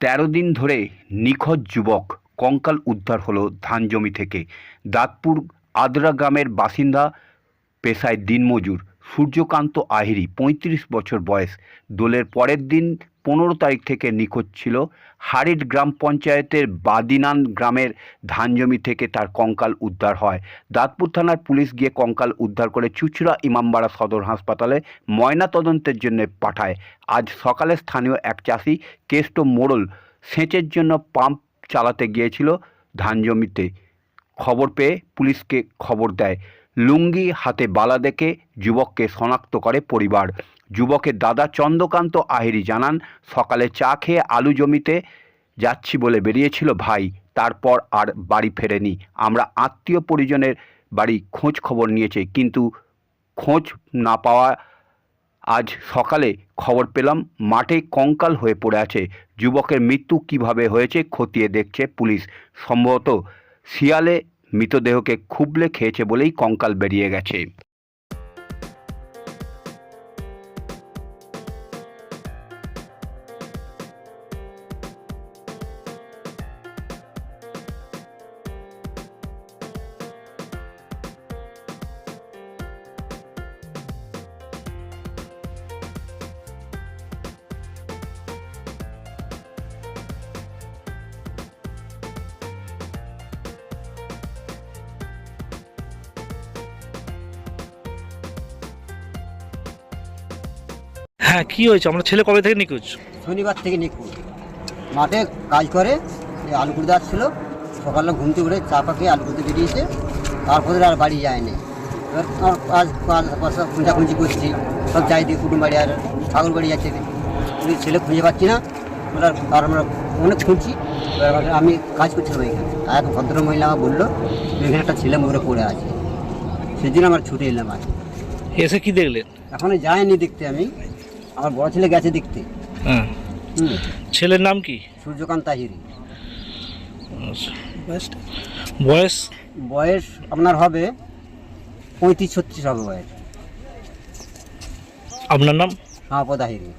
তেরো দিন ধরে নিখোঁজ যুবক কঙ্কাল উদ্ধার হলো ধান জমি থেকে। দাঁতপুর আদ্রা গ্রামের বাসিন্দা পেশায় দিনমজুর। সূর্যকান্ত আহিরি পঁয়ত্রিশ বছর বয়স। দোলের পরের দিন পনেরো তারিখ থেকে নিখোঁজ ছিল। হারিট গ্রাম পঞ্চায়েতের বাদিনান গ্রামের ধান জমি থেকে তার কঙ্কাল উদ্ধার হয়। দাঁতপুর থানার পুলিশ গিয়ে কঙ্কাল উদ্ধার করে চুচুড়া ইমামবাড়া সদর হাসপাতালে ময়না তদন্তের জন্য পাঠায়। আজ সকালে স্থানীয় এক চাষি কেষ্ট মোড়ল সেচের জন্য পাম্প চালাতে গিয়েছিল ধান জমিতে। খবর পেয়ে পুলিশকে খবর দেয়। লুঙ্গি, হাতে বালা দেখে যুবককে শনাক্ত করে পরিবার। যুবকের দাদা চন্দ্রকান্ত আহিরি জানান, সকালে চা খেয়ে আলু জমিতে যাচ্ছি বলে বেরিয়েছিল ভাই, তারপর আর বাড়ি ফেরেনি। আমরা আত্মীয় পরিজনের বাড়ি খোঁজ খবর নিয়েছে, কিন্তু খোঁজ না পাওয়া আজ সকালে খবর পেলাম, মাঠে কঙ্কাল হয়ে পড়ে আছে। যুবকের মৃত্যু কীভাবে হয়েছে খতিয়ে দেখছে পুলিশ। সম্ভবত শিয়ালে মৃতদেহকে খুবলে খেয়েছে বলেই কঙ্কাল বেরিয়ে গেছে। হ্যাঁ কি হয়েছে? আমার ছেলে কবে থেকে নিখোঁজ? শনিবার থেকে নিখোঁজ। মাঠে কাজ করে আলু কুড়তে আসছিল। সকালে ঘুম থেকে উঠে চা পাকে আলু কুড়তে বেরিয়েছে। তারপরে আর বাড়ি যায়নি। এবার পয়সা খুঁজাখুঁজি করছি। সব যাই দিয়ে কুটুম বাড়ি আর ঠাকুর বাড়ি যাচ্ছে ছেলে খুঁজে পাচ্ছি না। ওরা আর আমরা অনেক খুঁজছি। আমি কাজ করছিলাম এখানে। আর এক ভদ্র মহিলা আমার বলল এখানে একটা ছেলে মরে পড়ে আছে। সেদিন আমার ছুটে এলাম আজ এসে কি দেখলেন? এখনও যায়নি দেখতে আমি। আমার বড় ছেলে গেছে দেখতে। হ্যাঁ। হুম। ছেলের নাম কি? সূর্যকান্ত তাহিরি। আচ্ছা। বয়স? বয়স? আপনার হবে পঁয়ত্রিশ ছত্রিশ হবে বয়স। আপনার নাম? শাহপদ আহিরি